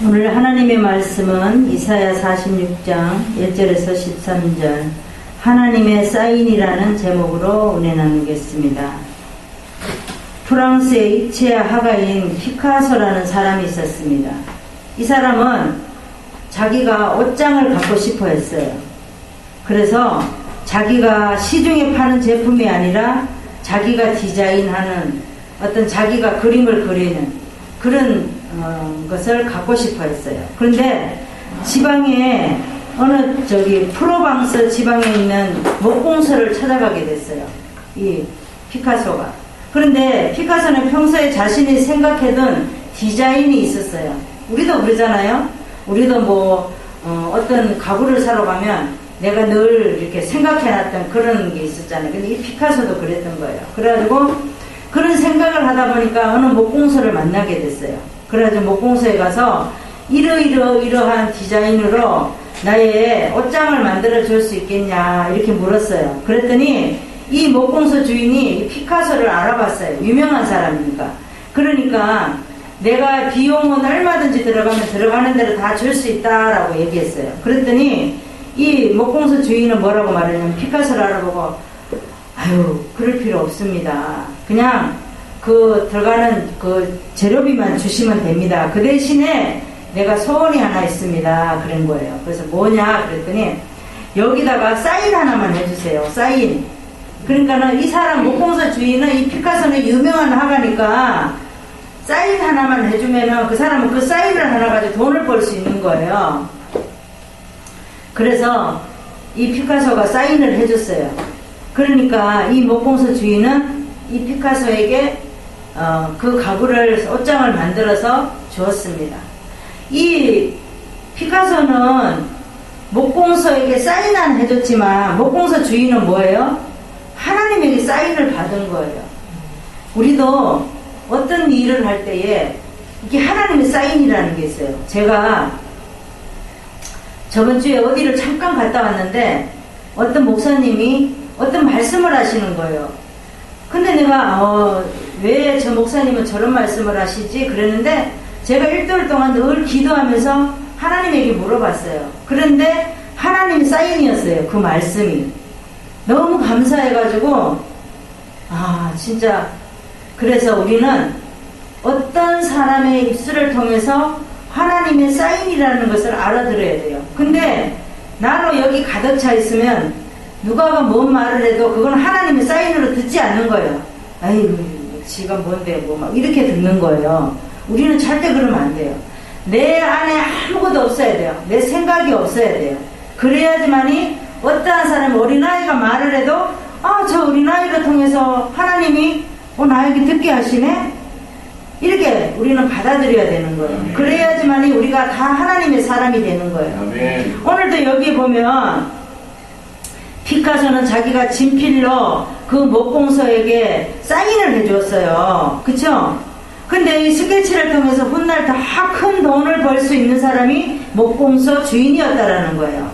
오늘 하나님의 말씀은 이사야 46장 1절에서 13절 하나님의 사인이라는 제목으로 은혜 나누겠습니다. 프랑스의 이치아 화가인 피카소라는 사람이 있었습니다. 이 사람은 자기가 옷장을 갖고 싶어 했어요. 그래서 자기가 시중에 파는 제품이 아니라 자기가 디자인하는 어떤 자기가 그림을 그리는 그런 어, 것을 갖고 싶어 했어요. 그런데 지방에 어느 저기 프로방스 지방에 있는 목공소를 찾아가게 됐어요. 이 피카소가. 그런데 피카소는 평소에 자신이 생각해둔 디자인이 있었어요. 우리도 그러잖아요. 우리도 뭐 어, 떤 가구를 사러 가면 내가 늘 이렇게 생각해놨던 그런 게 있었잖아요. 근데 이 피카소도 그랬던 거예요. 그래가지고 그런 생각을 하다 보니까 어느 목공소를 만나게 됐어요. 그래가지고 목공소에 가서 이러이러 이러한 디자인으로 나의 옷장을 만들어 줄 수 있겠냐 이렇게 물었어요. 그랬더니 이 목공소 주인이 피카소를 알아봤어요. 유명한 사람이니까. 그러니까 내가 비용은 얼마든지 들어가면 들어가는 대로 다 줄 수 있다라고 얘기했어요. 그랬더니 이 목공소 주인은 뭐라고 말했냐면 피카소를 알아보고 아유 그럴 필요 없습니다. 그냥 그 들어가는 그 재료비만 주시면 됩니다. 그 대신에 내가 소원이 하나 있습니다. 그런 거예요. 그래서 뭐냐 그랬더니 여기다가 사인 하나만 해주세요. 사인. 그러니까는 이 사람 목공소 주인은 이 피카소는 유명한 화가니까 사인 하나만 해주면은 그 사람은 그 사인을 하나 가지고 돈을 벌 수 있는 거예요. 그래서 이 피카소가 사인을 해줬어요. 그러니까 이 목공소 주인은 이 피카소에게 어, 그 가구를 옷장을 만들어서 주었습니다. 이 피카소는 목공소에게 사인은 해줬지만 목공소 주인은 뭐예요? 하나님에게 사인을 받은 거예요. 우리도 어떤 일을 할 때에 이게 하나님의 사인이라는 게 있어요. 제가 저번 주에 어디를 잠깐 갔다 왔는데 어떤 목사님이 어떤 말씀을 하시는 거예요. 근데 내가 어, 왜 저 목사님은 저런 말씀을 하시지? 그랬는데 제가 일주일 동안 늘 기도하면서 하나님에게 물어봤어요. 그런데 하나님 사인이었어요. 그 말씀이. 너무 감사해가지고 아 진짜 그래서 우리는 어떤 사람의 입술을 통해서 하나님의 사인이라는 것을 알아들어야 돼요. 근데 나로 여기 가득 차 있으면 누가가 뭔 말을 해도 그건 하나님의 사인으로 듣지 않는 거예요. 아이고, 지가 뭔데, 뭐, 막, 이렇게 듣는 거예요. 우리는 절대 그러면 안 돼요. 내 안에 아무것도 없어야 돼요. 내 생각이 없어야 돼요. 그래야지만이 어떠한 사람이 어린아이가 말을 해도, 아, 저 어린아이를 통해서 하나님이, 어, 나에게 듣게 하시네? 이렇게 우리는 받아들여야 되는 거예요. 그래야지만이 우리가 다 하나님의 사람이 되는 거예요. 아멘. 오늘도 여기 보면 피카소는 자기가 진필로 그 목공소에게 사인을 해주었어요. 그쵸? 근데 이 스케치를 통해서 훗날 다 큰 돈을 벌 수 있는 사람이 목공소 주인이었다라는 거예요.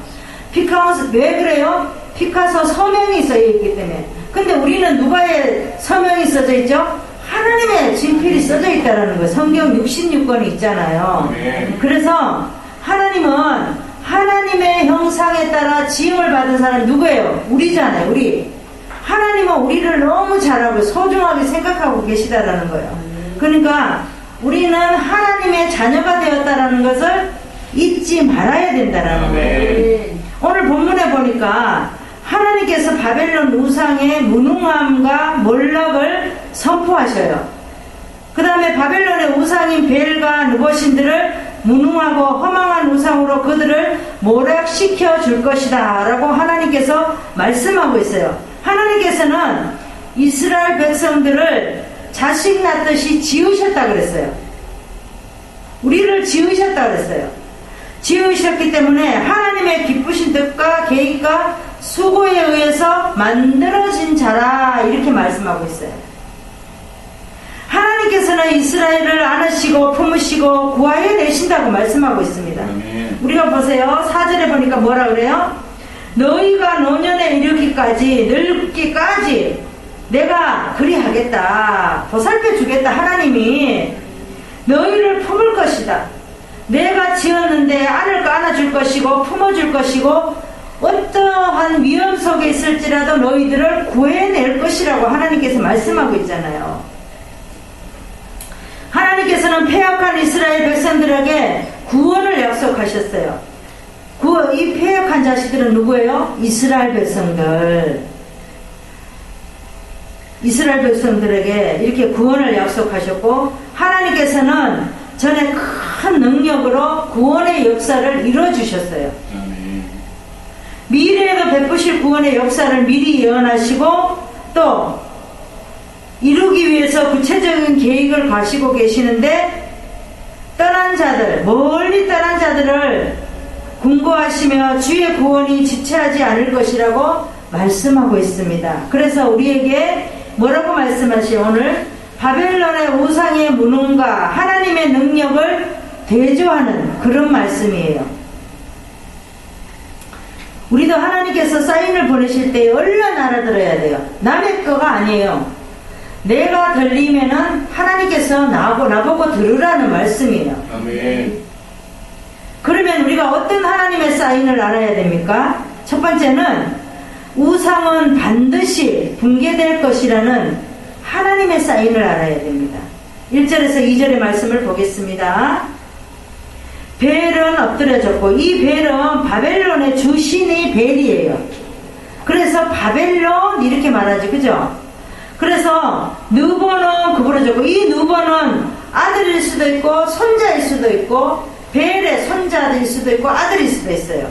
피카소, 왜 그래요? 피카소 서명이 써 있기 때문에. 근데 우리는 누가의 서명이 써져 있죠? 하나님의 진필이 써져 있다라는 거예요. 성경 66권이 있잖아요. 아멘. 그래서 하나님은 하나님의 형상에 따라 지음을 받은 사람 누구예요? 우리잖아요, 우리. 하나님은 우리를 너무 잘하고 소중하게 생각하고 계시다라는 거예요. 그러니까 우리는 하나님의 자녀가 되었다라는 것을 잊지 말아야 된다라는 거예요. 오늘 본문에 보니까 하나님께서 바벨론 우상의 무능함과 몰락을 선포하셔요. 그 다음에 바벨론의 우상인 벨과 느보신들을 무능하고 허망한 우상으로 그들을 모략시켜 줄 것이다 라고 하나님께서 말씀하고 있어요. 하나님께서는 이스라엘 백성들을 자식 낳듯이 지으셨다 그랬어요. 우리를 지으셨다 그랬어요. 지으셨기 때문에 하나님의 기쁘신 뜻과 계획과 수고에 의해서 만들어진 자라 이렇게 말씀하고 있어요. 하나님께서는 이스라엘을 안으시고 품으시고 구하여 내신다고 말씀하고 있습니다. 우리가 보세요. 사절에 보니까 뭐라 그래요? 너희가 노년에 이르기까지 늙기까지 내가 그리하겠다. 보살펴 주겠다. 하나님이 너희를 품을 것이다. 내가 지었는데 안을 안아줄 것이고 품어줄 것이고 어떠한 위험 속에 있을지라도 너희들을 구해낼 것이라고 하나님께서 말씀하고 있잖아요. 하나님께서는 폐역한 이스라엘 백성들에게 구원을 약속하셨어요. 구, 이 폐역한 자식들은 누구예요? 이스라엘 백성들. 이스라엘 백성들에게 이렇게 구원을 약속하셨고 하나님께서는 전에 큰 능력으로 구원의 역사를 이루어 주셨어요. 미래에 베푸실 구원의 역사를 미리 예언하시고 또 이루기 위해서 구체적인 계획을 가시고 계시는데 떠난 자들, 멀리 떠난 자들을 궁고하시며 주의 구원이 지체하지 않을 것이라고 말씀하고 있습니다. 그래서 우리에게 뭐라고 말씀하시오? 오늘 바벨론의 우상의 무능과 하나님의 능력을 대조하는 그런 말씀이에요. 우리도 하나님께서 사인을 보내실 때 얼른 알아들어야 돼요. 남의 거가 아니에요. 내가 들리면은 하나님께서 나보고 들으라는 말씀이에요. 아멘. 그러면 우리가 어떤 하나님의 사인을 알아야 됩니까? 첫 번째는 우상은 반드시 붕괴될 것이라는 하나님의 사인을 알아야 됩니다. 1절에서 2절의 말씀을 보겠습니다. 벨은 엎드려졌고 이 벨은 바벨론의 주신이 벨이에요. 그래서 바벨론 이렇게 말하죠. 그죠? 그래서 느보는 구부러졌고 이 느보는 아들일 수도 있고 손자일 수도 있고 벨의 손자일 수도 있고 아들일 수도 있어요.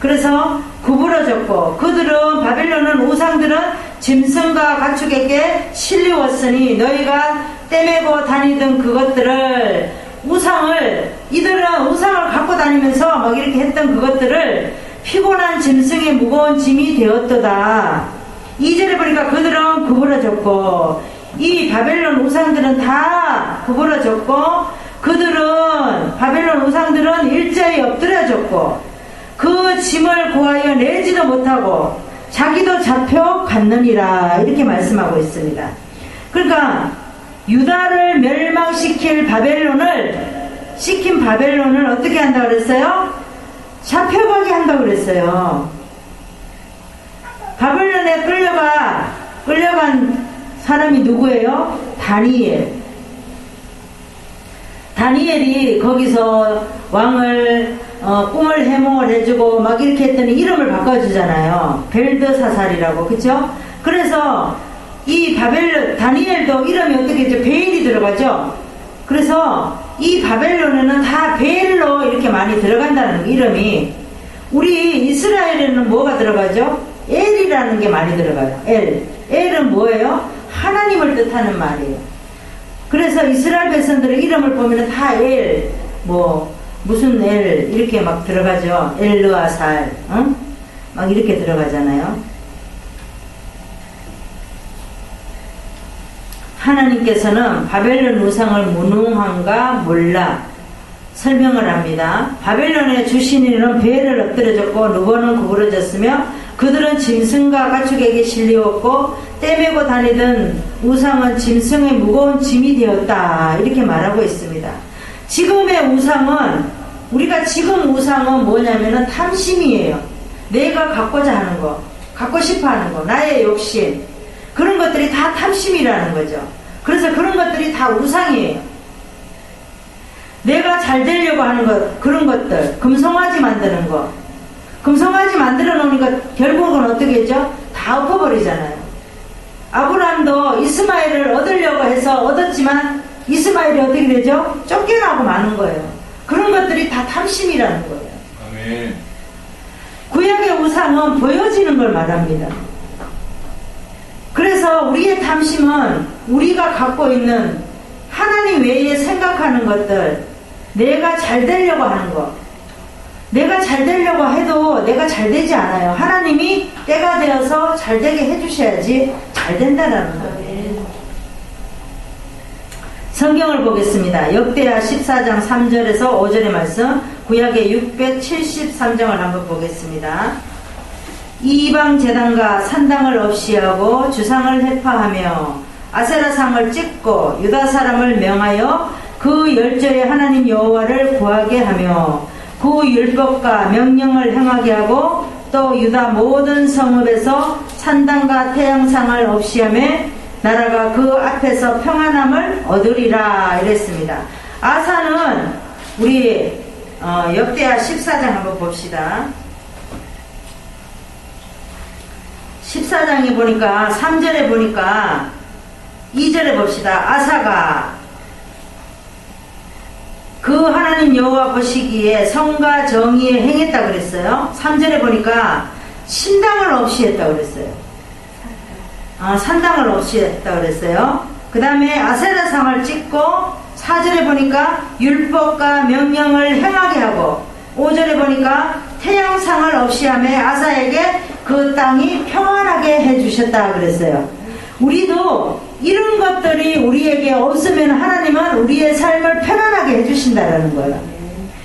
그래서 구부러졌고 그들은 바벨론은 우상들은 짐승과 가축에게 실리웠으니 너희가 떼매고 다니던 그것들을 우상을 이들은 우상을 갖고 다니면서 막 이렇게 했던 그것들을 피곤한 짐승의 무거운 짐이 되었도다. 2절에 보니까 그들은 구부러졌고 이 바벨론 우상들은 다 구부러졌고 그들은 바벨론 우상들은 일자에 엎드려졌고 그 짐을 구하여 내지도 못하고 자기도 잡혀 갔느니라 이렇게 말씀하고 있습니다. 그러니까 유다를 멸망시킬 바벨론을 시킨 바벨론을 어떻게 한다 그랬어요? 잡혀가게 한다 그랬어요. 바벨론에 끌려가 끌려간 사람이 누구예요? 다니엘. 다니엘이 거기서 왕을 어, 꿈을 해몽을 해주고 막 이렇게 했더니 이름을 바꿔주잖아요. 벨드사살이라고 그쵸? 그래서 이 바벨론 다니엘도 이름이 어떻게 되죠? 베일이 들어가죠. 그래서 이 바벨론에는 다 베일로 이렇게 많이 들어간다는 거, 이름이 우리 이스라엘에는 뭐가 들어가죠? 엘이라는 게 많이 들어가요. 엘. 엘은 뭐예요? 하나님을 뜻하는 말이에요. 그래서 이스라엘 백성들의 이름을 보면 다 엘, 뭐, 무슨 엘, 이렇게 막 들어가죠. 엘르아살, 응? 막 이렇게 들어가잖아요. 하나님께서는 바벨론 우상을 무능한가 몰라 설명을 합니다. 바벨론의 주신이는 배를 엎드려졌고 누버는 구부러졌으며 그들은 짐승과 가축에게 실리웠고 떼매고 다니던 우상은 짐승의 무거운 짐이 되었다 이렇게 말하고 있습니다. 지금의 우상은 우리가 지금 우상은 뭐냐면은 탐심이에요. 내가 갖고자 하는 거, 갖고 싶어 하는 거, 나의 욕심 그런 것들이 다 탐심이라는 거죠. 그래서 그런 것들이 다 우상이에요. 내가 잘 되려고 하는 것, 그런 것들, 금송아지 만드는 거. 금송아지 만들어 놓으니까 결국은 어떻게 했죠? 다 엎어버리잖아요. 아브라함도 이스마엘을 얻으려고 해서 얻었지만 이스마엘이 어떻게 되죠? 쫓겨나고 마는 거예요. 그런 것들이 다 탐심이라는 거예요. 아멘. 구약의 우상은 보여지는 걸 말합니다. 그래서 우리의 탐심은 우리가 갖고 있는 하나님 외에 생각하는 것들, 내가 잘 되려고 하는 것, 내가 잘 되려고 해도 내가 잘 되지 않아요. 하나님이 때가 되어서 잘 되게 해주셔야지 잘 된다는 거예요. 성경을 보겠습니다. 역대하 14장 3절에서 5절의 말씀, 구약의 673장을 한번 보겠습니다. 이방 제단과 산당을 없이 하고 주상을 해파하며 아세라상을 찍고 유다 사람을 명하여 그 열조의 하나님 여호와를 구하게 하며 그 율법과 명령을 행하게 하고 또 유다 모든 성읍에서 산당과 태양상을 없이 하며 나라가 그 앞에서 평안함을 얻으리라 이랬습니다. 아사는 우리 어, 역대하 14장 한번 봅시다. 14장에 보니까 3절에 보니까 2절에 봅시다. 아사가 그 하나님 여호와 보시기에 성과 정의에 행했다 그랬어요. 3절에 보니까 신당을 없이 했다 그랬어요. 아, 산당을 없이 했다 그랬어요. 그 다음에 아세라상을 찍고 4절에 보니까 율법과 명령을 행하게 하고 5절에 보니까 태양상을 없이 하며 아사에게 그 땅이 평안하게 해주셨다 그랬어요. 우리도 이런 것들이 우리에게 없으면 하나님은 우리의 삶을 편안하게 해주신다라는 거예요.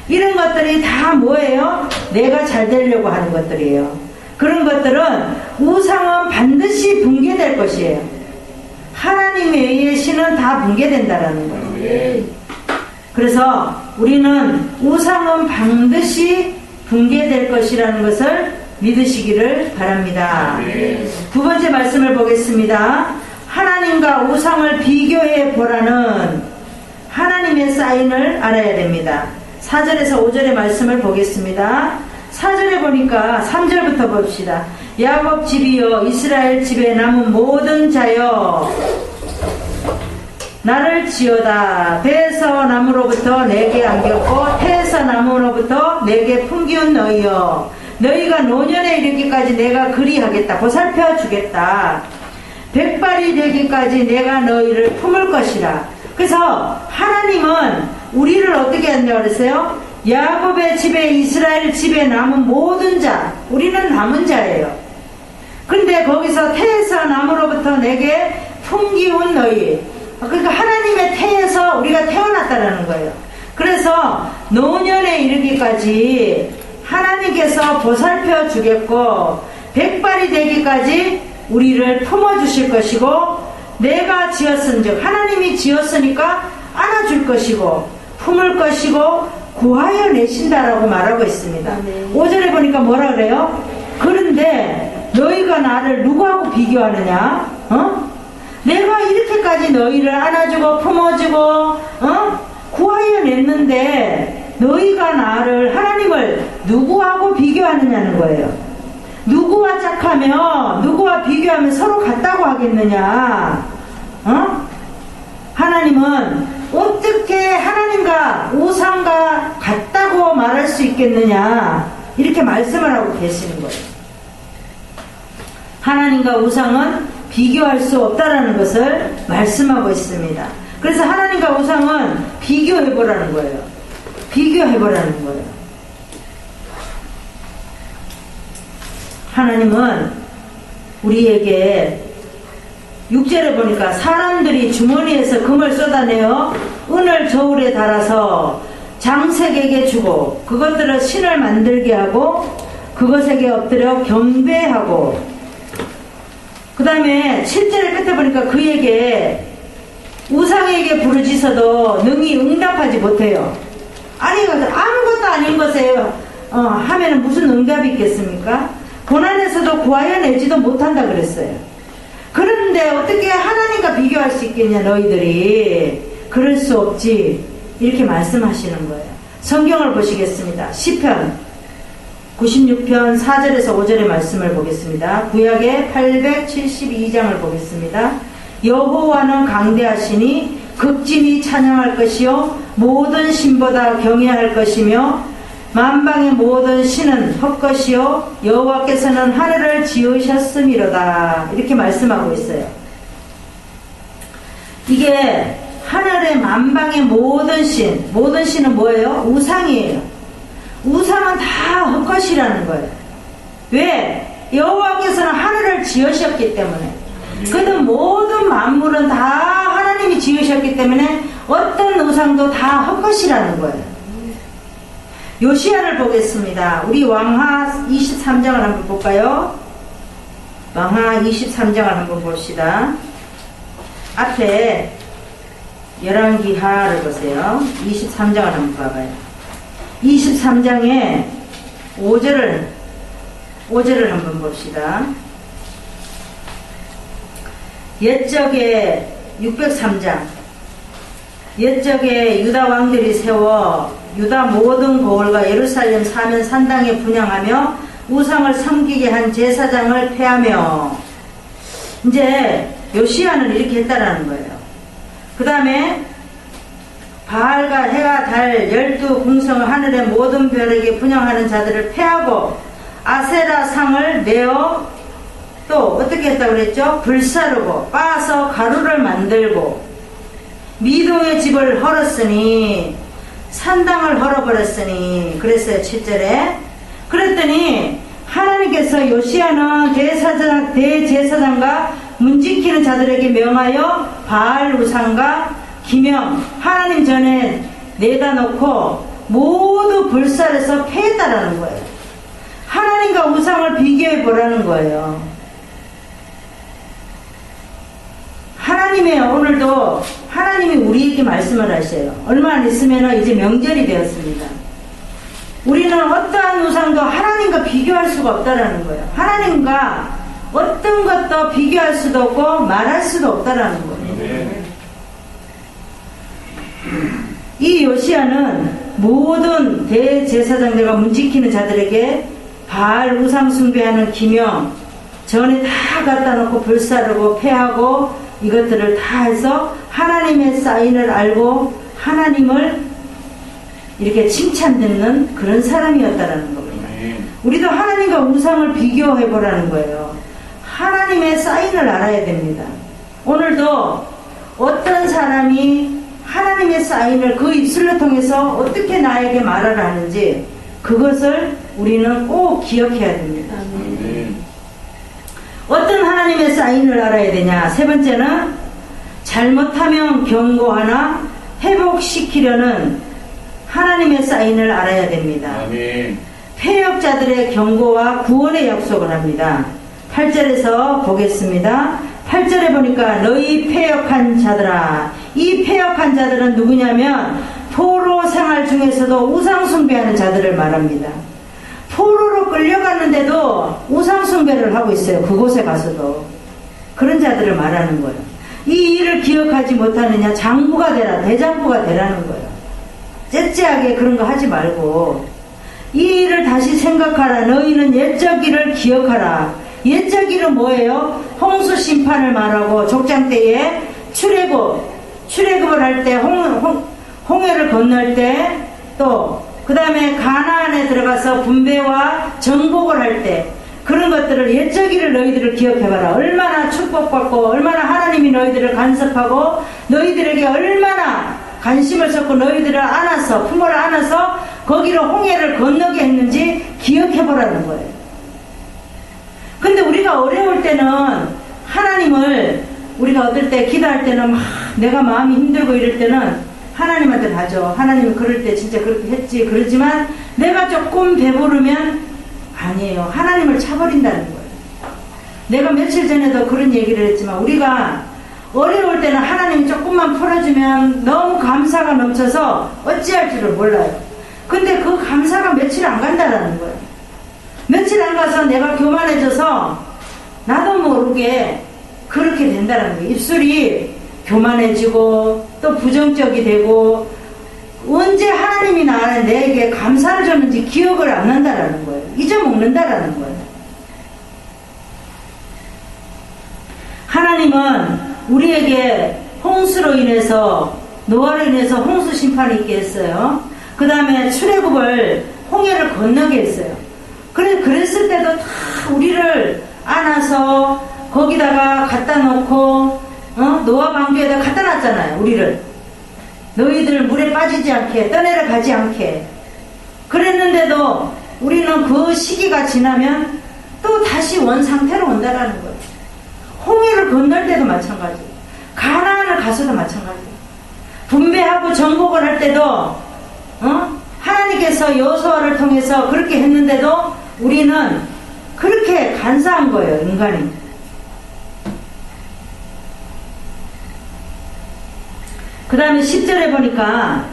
이런 것들이 다 뭐예요? 내가 잘 되려고 하는 것들이에요. 그런 것들은 우상은 반드시 붕괴될 것이에요. 하나님에 의해 신은 다 붕괴된다라는 거예요. 그래서 우리는 우상은 반드시 붕괴될 것이라는 것을 믿으시기를 바랍니다. 두 번째 말씀을 보겠습니다. 하나님과 우상을 비교해 보라는 하나님의 사인을 알아야 됩니다. 4절에서 5절의 말씀을 보겠습니다. 4절에 보니까 3절부터 봅시다. 야곱 집이여 이스라엘 집에 남은 모든 자여 나를 지어다 배에서 나무로부터 내게 안겼고 태에서 나무로부터 내게 풍기운 너희여 너희가 노년에 이르기까지 내가 그리하겠다 보살펴 주겠다 백발이 되기까지 내가 너희를 품을 것이라 그래서 하나님은 우리를 어떻게 한다고 그랬어요? 야곱의 집에 이스라엘 집에 남은 모든 자 우리는 남은 자예요 근데 거기서 태에서 나무로부터 내게 풍기운 너희. 그러니까 하나님의 태에서 우리가 태어났다라는 거예요. 그래서 노년에 이르기까지 하나님께서 보살펴 주겠고 백발이 되기까지 우리를 품어 주실 것이고 내가 지었은 즉 하나님이 지었으니까 안아줄 것이고 품을 것이고 구하여 내신다라고 말하고 있습니다. 네. 5절에 보니까 뭐라 그래요? 그런데 너희가 나를 누구하고 비교하느냐? 어? 내가 이렇게까지 너희를 안아주고 품어주고 어? 구하여 냈는데 너희가 나를 하나님을 누구하고 비교하느냐는 거예요. 누구와 짝하며 누구와 비교하면 서로 같다고 하겠느냐? 어? 하나님은 어떻게 하나님과 우상과 같다고 말할 수 있겠느냐? 이렇게 말씀을 하고 계시는 거예요. 하나님과 우상은 비교할 수 없다라는 것을 말씀하고 있습니다. 그래서 하나님과 우상은 비교해 보라는 거예요. 비교해 보라는 거예요. 하나님은 우리에게 6절에 보니까 사람들이 주머니에서 금을 쏟아내어 은을 저울에 달아서 장색에게 주고 그것들을 신을 만들게 하고 그것에게 엎드려 경배하고 그 다음에 7절의 끝에 보니까 그에게 우상에게 부르짖어도 능히 응답하지 못해요. 아니 아무것도 아닌 것에 어, 하면은 무슨 응답이 있겠습니까? 고난에서도 구하여 내지도 못한다 그랬어요. 그런데 어떻게 하나님과 비교할 수 있겠냐 너희들이 그럴 수 없지 이렇게 말씀하시는 거예요. 성경을 보시겠습니다. 시편 96편 4절에서 5절의 말씀을 보겠습니다. 구약의 872장을 보겠습니다. 여호와는 강대하시니 극진히 찬양할 것이요 모든 신보다 경외할 것이며 만방의 모든 신은 헛것이요 여호와께서는 하늘을 지으셨음이로다 이렇게 말씀하고 있어요. 이게 하늘의 만방의 모든 신 모든 신은 뭐예요? 우상이에요. 우상은 다 헛것이라는 거예요. 왜? 여호와께서는 하늘을 지으셨기 때문에. 그는 모든 만물은 다 하나님이 지으셨기 때문에 어떤 우상도 다 헛것이라는 거예요. 요시아를 보겠습니다. 우리 왕하 23장을 한번 볼까요? 왕하 23장을 한번 봅시다. 앞에 열왕기하를 보세요. 23장을 한번 봐봐요. 23장에 5절을 5절을 한번 봅시다. 옛적에 603장 옛적에 유다 왕들이 세워 유다 모든 고을과 예루살렘 사면 산당에 분양하며 우상을 섬기게 한 제사장을 폐하며 이제 요시아는 이렇게 했다라는 거예요. 그 다음에 바알과 해와 달 열두 궁성을 하늘의 모든 별에게 분양하는 자들을 패하고 아세라 상을 내어 또 어떻게 했다고 그랬죠? 불사르고 빻아서 가루를 만들고 미동의 집을 헐었으니 산당을 헐어버렸으니 그랬어요 7절에 그랬더니 하나님께서 요시아는 대사장, 대제사장과 문지키는 자들에게 명하여 바알 우상과 기명 하나님 전에 내다 놓고 모두 불살해서 패했다라는 거예요. 하나님과 우상을 비교해 보라는 거예요. 하나님의 오늘도 하나님이 우리에게 말씀을 하셔요. 얼마 안 있으면 이제 명절이 되었습니다. 우리는 어떠한 우상도 하나님과 비교할 수가 없다라는 거예요. 하나님과 어떤 것도 비교할 수도 없고 말할 수도 없다라는 거예요. 이 요시아는 모든 대제사장들과 문지키는 자들에게 바알 우상 숭배하는 기명 전에 다 갖다 놓고 불사르고 패하고 이것들을 다 해서 하나님의 사인을 알고 하나님을 이렇게 칭찬 듣는 그런 사람이었다라는 겁니다. 우리도 하나님과 우상을 비교해 보라는 거예요. 하나님의 사인을 알아야 됩니다. 오늘도 어떤 사람이 하나님의 사인을 그 입술을 통해서 어떻게 나에게 말을 하는지 그것을 우리는 꼭 기억해야 됩니다. 어떤 하나님의 사인을 알아야 되냐? 세 번째는 잘못하면 경고하나 회복시키려는 하나님의 사인을 알아야 됩니다. 아멘. 폐역자들의 경고와 구원의 약속을 합니다. 8절에서 보겠습니다. 8절에 보니까 너희 폐역한 자들아 이 폐역한 자들은 누구냐면 포로 생활 중에서도 우상 숭배하는 자들을 말합니다. 포로로 끌려갔는데도 우상 숭배를 하고 있어요. 그곳에 가서도 그런 자들을 말하는 거예요. 이 일을 기억하지 못하느냐 장부가 되라 대장부가 되라는 거예요. 째째하게 그런 거 하지 말고 이 일을 다시 생각하라. 너희는 옛적 일을 기억하라. 옛적 일은 뭐예요? 홍수 심판을 말하고 족장 때에 출애굽, 출애굽을 할 때 홍, 홍, 홍해를 건널 때또 그 다음에 가나안에 들어가서 분배와 정복을 할 때 그런 것들을 일을 너희들을 기억해봐라. 얼마나 축복받고 얼마나 하나님이 너희들을 간섭하고 너희들에게 얼마나 관심을 쏟고 너희들을 안아서 품을 안아서 거기로 홍해를 건너게 했는지 기억해보라는 거예요. 근데 우리가 어려울 때는 하나님을 우리가 어떨 때 기도할 때는 막 내가 마음이 힘들고 이럴 때는 하나님한테 가죠. 하나님이 그럴 때 진짜 그렇게 했지. 그러지만 내가 조금 배부르면 아니에요. 하나님을 차버린다는 거예요. 내가 며칠 전에도 그런 얘기를 했지만 우리가 어려울 때는 하나님이 조금만 풀어주면 너무 감사가 넘쳐서 어찌할 줄을 몰라요. 근데 그 감사가 며칠 안 간다라는 거예요. 며칠 안 가서 내가 교만해져서 나도 모르게 그렇게 된다는 거예요. 입술이 교만해지고 또 부정적이 되고 언제 하나님이 나한테 내게 감사를 줬는지 기억을 안 난다라는 거예요. 잊어먹는다라는 거예요. 하나님은 우리에게 홍수로 인해서 노아로 인해서 홍수 심판이 있게 했어요. 그 다음에 출애굽을 홍해를 건너게 했어요. 그래 그랬을 때도 다 우리를 안아서 거기다가 갖다 놓고 어? 노아 방주에다 갖다 놨잖아요. 우리를 너희들 물에 빠지지 않게 떠내려 가지 않게 그랬는데도 우리는 그 시기가 지나면 또 다시 원 상태로 온다라는 거예요. 홍해를 건널 때도 마찬가지. 가나안을 가서도 마찬가지. 분배하고 정복을 할 때도 어? 하나님께서 여호수아를 통해서 그렇게 했는데도 우리는 그렇게 간사한 거예요, 인간이. 그그 다음에 10절에 보니까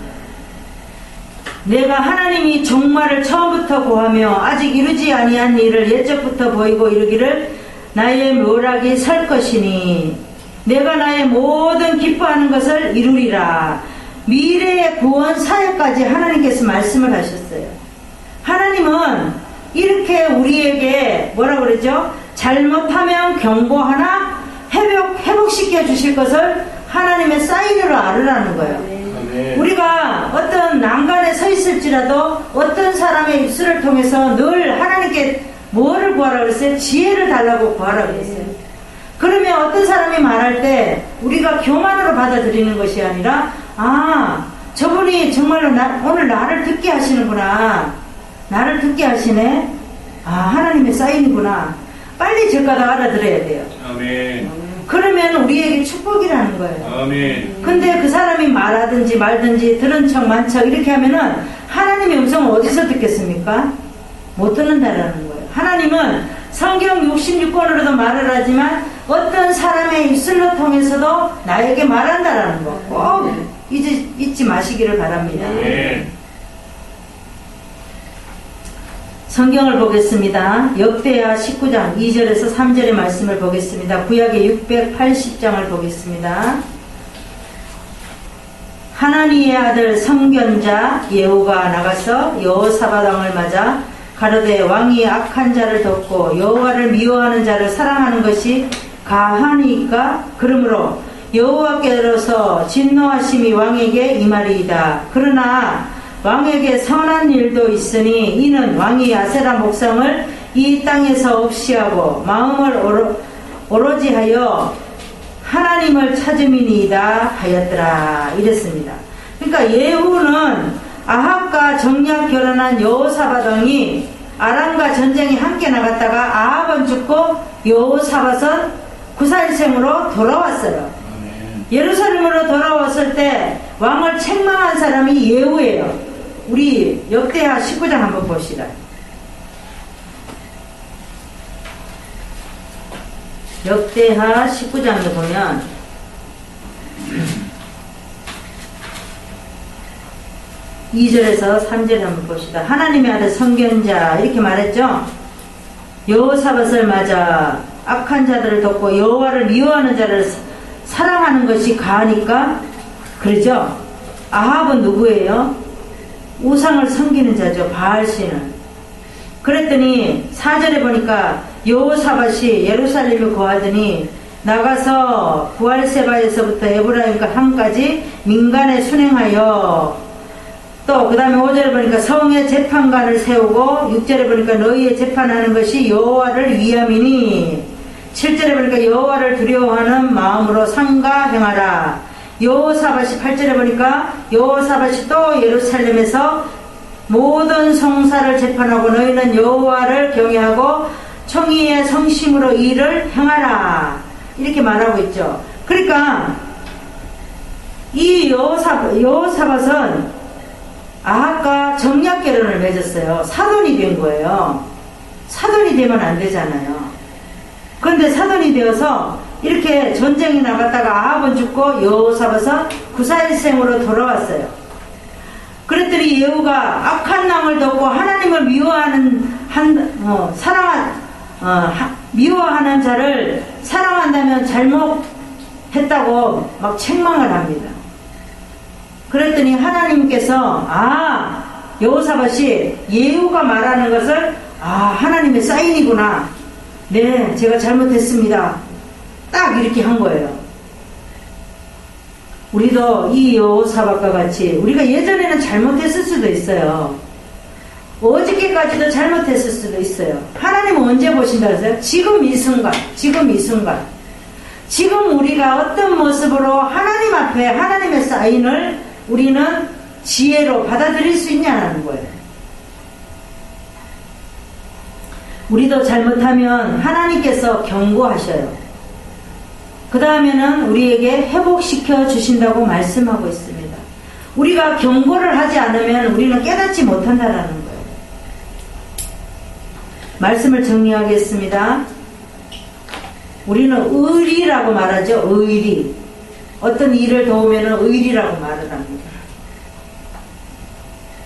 내가 하나님이 종말을 처음부터 고하며 아직 이루지 아니한 일을 옛적부터 보이고 이르기를 나의 묘락이 설 것이니 내가 나의 모든 기뻐하는 것을 이루리라. 미래의 구원 사역까지 하나님께서 말씀을 하셨어요. 하나님은 이렇게 우리에게 뭐라 그러죠? 잘못하면 경고하나 회복, 회복시켜 주실 것을 하나님의 사인으로 알으라는 거예요. 우리가 어떤 난간에 서 있을지라도 어떤 사람의 입술을 통해서 늘 하나님께 뭐를 구하라 그랬어요? 지혜를 달라고 구하라 그랬어요. 그러면 어떤 사람이 말할 때 우리가 교만으로 받아들이는 것이 아니라 아 저분이 정말로 나, 오늘 나를 듣게 하시는구나 나를 듣게 하시네 아 하나님의 사인이구나 빨리 저가다 알아들어야 돼요. 아멘. 그러면 우리에게 축복이라는 거예요. 아멘. 근데 그 사람이 말하든지 말든지 들은 척 만척 이렇게 하면은 하나님의 음성을 어디서 듣겠습니까? 못 듣는다라는 거예요. 하나님은 성경 66권으로도 말을 하지만 어떤 사람의 입술로 통해서도 나에게 말한다라는 거 꼭 잊지, 잊지 마시기를 바랍니다. 아멘. 성경을 보겠습니다. 역대하 19장 2절에서 3절의 말씀을 보겠습니다. 구약의 680장을 보겠습니다. 하나니의 아들 성견자 예후가 나가서 여호사밧 왕을 맞아 가로되 왕이 악한 자를 덮고 여호와를 미워하는 자를 사랑하는 것이 가하니까 그러므로 여호와께로서 진노하심이 왕에게 임하리이다. 그러나 왕에게 선한 일도 있으니 이는 왕이 아세라 목상을 이 땅에서 없이 하고 마음을 오로, 오로지 하여 하나님을 찾음이니이다 하였더라 이랬습니다. 그러니까 예후는 아합과 정략 결혼한 여호사밧 왕이 아람과 전쟁에 함께 나갔다가 아합은 죽고 여호사밧은 구살생으로 돌아왔어요. 예루살렘으로 돌아왔을 때 왕을 책망한 사람이 예후예요. 우리 역대하 19장 한번 봅시다. 역대하 19장에 보면 이절에서 3절 한번 봅시다. 하나님의 아들 성견자 이렇게 말했죠. 여호사밧을 맞아 악한 자들을 덮고 여호와를 미워하는 자를 사- 사랑하는 것이 가하니까 그러죠. 아합은 누구예요? 우상을 섬기는 자죠. 바알신을. 그랬더니 사절에 보니까 여호사밧이 예루살렘에 거하더니 나가서 부알세바에서부터 에브라임과 함까지 민간에 순행하여 또 그 다음에 5절에 보니까 성의 재판관을 세우고 6절에 보니까 너희의 재판하는 것이 여호와를 위함이니 7절에 보니까 여호와를 두려워하는 마음으로 상가 행하라 여호사밧이 8절에 보니까 여호사밧이 또 예루살렘에서 모든 성사를 재판하고 너희는 여호와를 경외하고 청의의 성심으로 일을 행하라 이렇게 말하고 있죠 그러니까 이 여호사, 여호사밧은 아합과 정략 결혼을 맺었어요. 사돈이 된 거예요. 사돈이 되면 안 되잖아요. 그런데 사돈이 되어서 이렇게 전쟁에 나갔다가 아합은 죽고 여호사밧은 구사일생으로 돌아왔어요. 그랬더니 예후가 악한 남을 덮고 하나님을 미워하는 한 어, 사랑한 어, 하- 미워하는 자를 사랑한다면 잘못했다고 막 책망을 합니다. 그랬더니 하나님께서 아 여호사밧이 예후가 말하는 것을 아 하나님의 사인이구나 네 제가 잘못했습니다 딱 이렇게 한 거예요 우리도 이 여호사밧과 같이 우리가 예전에는 잘못했을 수도 있어요 어저께까지도 잘못했을 수도 있어요 하나님은 언제 보신다 그랬어요? 지금 이 순간 지금 이 순간 지금 우리가 어떤 모습으로 하나님 앞에 하나님의 사인을 우리는 지혜로 받아들일 수 있냐는 거예요. 우리도 잘못하면 하나님께서 경고하셔요. 그 다음에는 우리에게 회복시켜 주신다고 말씀하고 있습니다. 우리가 경고를 하지 않으면 우리는 깨닫지 못한다라는 거예요. 말씀을 정리하겠습니다. 우리는 의리라고 말하죠. 의리. 어떤 일을 도우면 의리라고 말을 합니다.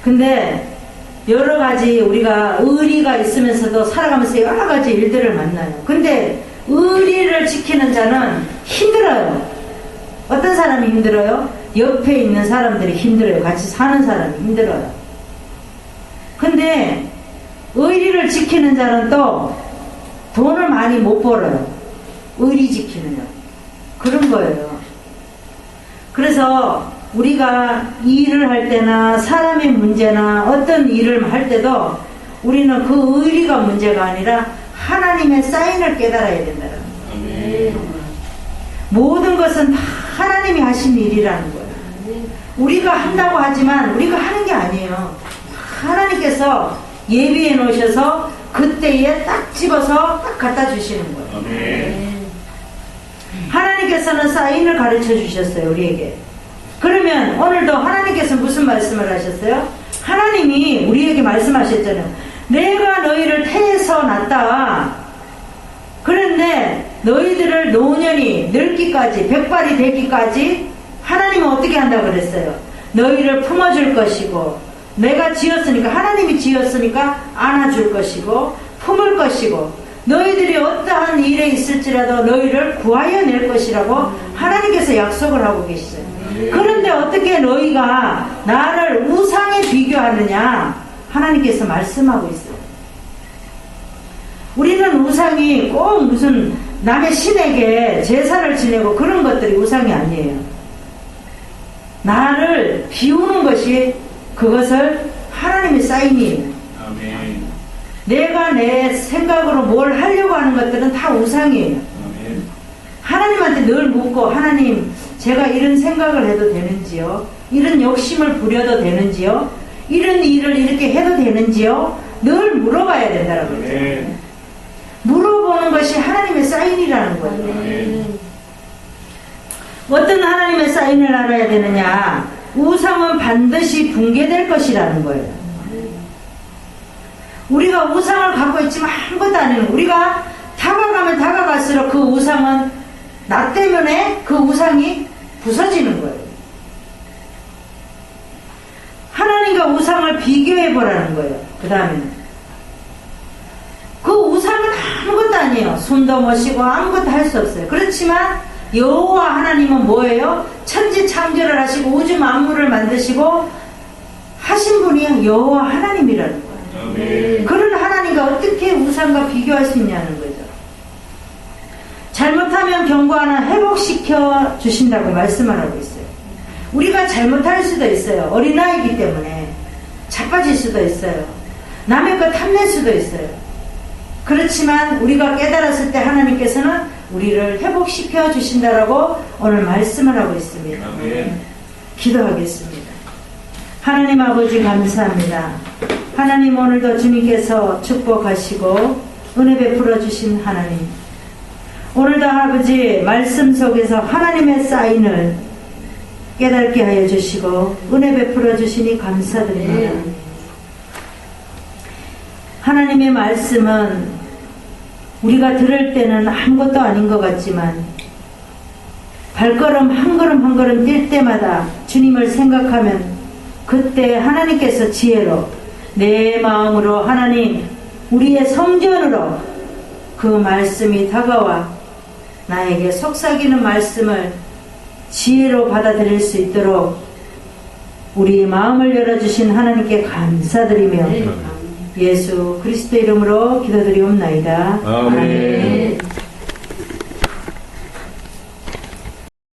근데 여러 가지 우리가 의리가 있으면서도 살아가면서 여러 가지 일들을 만나요. 근데 의리를 지키는 자는 힘들어요. 어떤 사람이 힘들어요? 옆에 있는 사람들이 힘들어요. 같이 사는 사람이 힘들어요. 근데 의리를 지키는 자는 또 돈을 많이 못 벌어요. 의리 지키는 자. 그런 거예요. 그래서 우리가 일을 할 때나 사람의 문제나 어떤 일을 할 때도 우리는 그 의리가 문제가 아니라 하나님의 사인을 깨달아야 된다는 거예요. 모든 것은 다 하나님이 하신 일이라는 거예요. 우리가 한다고 하지만 우리가 하는 게 아니에요. 하나님께서 예비해 놓으셔서 그때에 딱 집어서 딱 갖다 주시는 거예요. 아멘. 하나님께서는 사인을 가르쳐 주셨어요, 우리에게. 그러면 오늘도 하나님께서 무슨 말씀을 하셨어요? 하나님이 우리에게 말씀하셨잖아요. 내가 너희를 태에서 낳다. 그런데 너희들을 노년이 늙기까지, 백발이 되기까지 하나님은 어떻게 한다 그랬어요? 너희를 품어줄 것이고, 내가 지었으니까, 하나님이 지었으니까 안아줄 것이고, 품을 것이고, 너희들이 어떠한 일에 있을지라도 너희를 구하여 낼 것이라고 하나님께서 약속을 하고 계시어요. 그런데 어떻게 너희가 나를 우상에 비교하느냐? 하나님께서 말씀하고 있어요. 우리는 우상이 꼭 무슨 남의 신에게 제사를 지내고 그런 것들이 우상이 아니에요. 나를 비우는 것이 그것을 하나님의 사인이에요. 아멘. 내가 내 생각으로 뭘 하려고 하는 것들은 다 우상이에요. 아멘. 하나님한테 늘 묻고 하나님 제가 이런 생각을 해도 되는지요? 이런 욕심을 부려도 되는지요? 이런 일을 이렇게 해도 되는지요? 늘 물어봐야 된다는 거죠. 아멘. 물어보는 것이 하나님의 사인이라는 거예요. 아멘. 어떤 하나님의 사인을 알아야 되느냐? 우상은 반드시 붕괴될 것이라는 거예요. 우리가 우상을 갖고 있지만 아무것도 아니에요. 우리가 다가가면 다가갈수록 그 우상은 나 때문에 그 우상이 부서지는 거예요. 우상을 비교해 보라는 거예요. 그 다음에는. 그 우상은 아무것도 아니에요. 손도 못 쉬고 아무것도 할 수 없어요. 그렇지만 여호와 하나님은 뭐예요? 천지 창조를 하시고 우주 만물을 만드시고 하신 분이 여호와 하나님이라는 거예요. 아멘. 그런 하나님과 어떻게 우상과 비교할 수 있냐는 거죠. 잘못하면 경고 하나 회복시켜 주신다고 말씀을 하고 있어요. 우리가 잘못할 수도 있어요. 어린아이기 때문에 자빠질 수도 있어요. 남의 것 탐낼 수도 있어요. 그렇지만 우리가 깨달았을 때 하나님께서는 우리를 회복시켜 주신다라고 오늘 말씀을 하고 있습니다. 아멘. 기도하겠습니다. 하나님 아버지 감사합니다. 하나님 오늘도 주님께서 축복하시고 은혜 베풀어 주신 하나님. 오늘도 아버지 말씀 속에서 하나님의 사인을 깨닫게 하여 주시고 은혜 베풀어 주시니 감사드립니다. 하나님의 말씀은 우리가 들을 때는 아무것도 아닌 것 같지만 발걸음 한 걸음 한 걸음 뛸 때마다 주님을 생각하면 그때 하나님께서 지혜로 내 마음으로 하나님 우리의 성전으로 그 말씀이 다가와 나에게 속삭이는 말씀을 지혜로 받아들일 수 있도록 우리의 마음을 열어주신 하나님께 감사드리며 예수 그리스도 이름으로 기도드리옵나이다. 아멘.